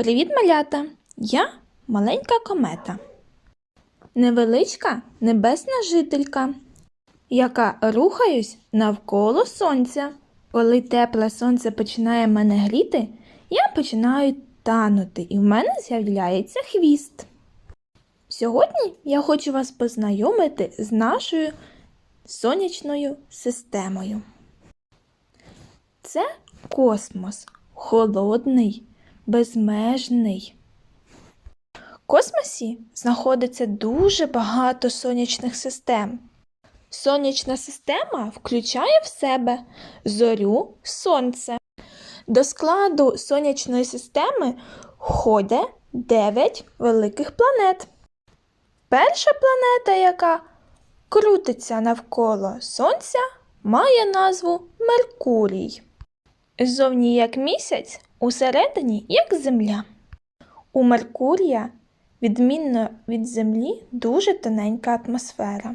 Привіт, малята! Я маленька комета. Невеличка небесна жителька, яка рухаюсь навколо сонця. Коли тепле сонце починає мене гріти, я починаю танути, і в мене з'являється хвіст. Сьогодні я хочу вас познайомити з нашою сонячною системою. Це космос, холодний, безмежний. В космосі знаходиться дуже багато сонячних систем. Сонячна система включає в себе зорю Сонце. До складу сонячної системи входить 9 великих планет. Перша планета, яка крутиться навколо Сонця, має назву Меркурій. Зовні як місяць, усередині як Земля. У Меркурія, відмінно від Землі, дуже тоненька атмосфера.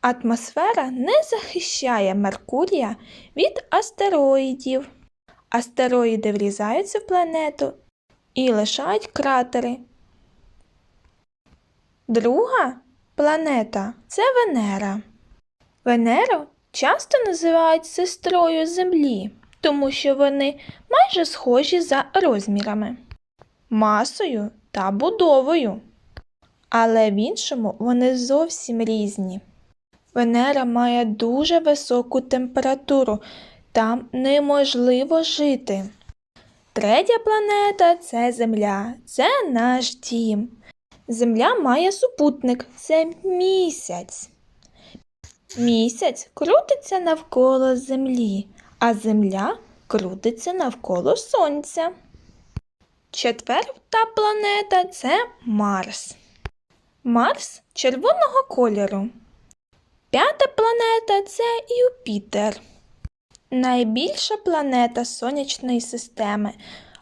Атмосфера не захищає Меркурія від астероїдів. Астероїди врізаються в планету і лишають кратери. Друга планета це Венера. Венеру часто називають сестрою Землі, тому що вони майже схожі за розмірами, масою та будовою. Але в іншому вони зовсім різні. Венера має дуже високу температуру, там неможливо жити. Третя планета це Земля, це наш дім. Земля має супутник це місяць. Місяць крутиться навколо Землі, а Земля крутиться навколо Сонця. Четверта планета це Марс. Марс червоного кольору. П'ята планета це Юпітер. Найбільша планета сонячної системи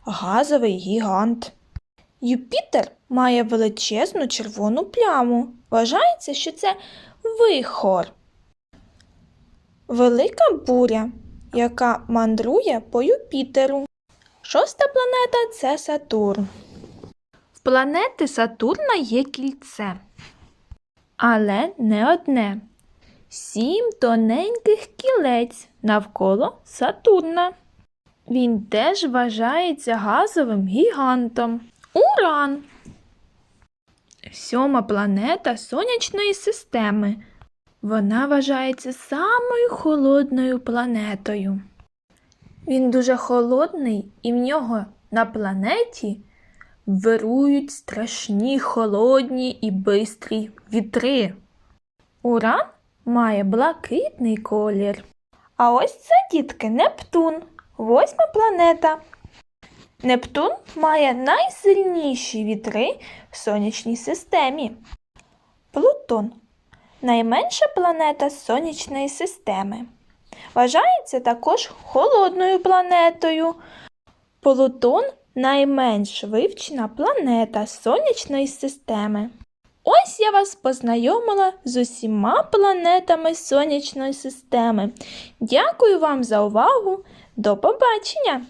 газовий гігант. Юпітер має величезну червону пляму. Вважається, що це вихор. Велика буря, яка мандрує по Юпітеру. Шоста планета це Сатурн. В планети Сатурна є кільце, але не одне. Сім тоненьких кілець навколо Сатурна. Він теж вважається газовим гігантом. Уран. Сьома планета сонячної системи. Вона вважається самою холодною планетою. Він дуже холодний, і в нього на планеті вирують страшні холодні і бистрі вітри. Уран має блакитний колір. А ось це, дітки, Нептун, восьма планета. Нептун має найсильніші вітри в сонячній системі. Плутон найменша планета сонячної системи. Вважається також холодною планетою. Плутон найменш вивчена планета сонячної системи. Ось я вас познайомила з усіма планетами сонячної системи. Дякую вам за увагу. До побачення!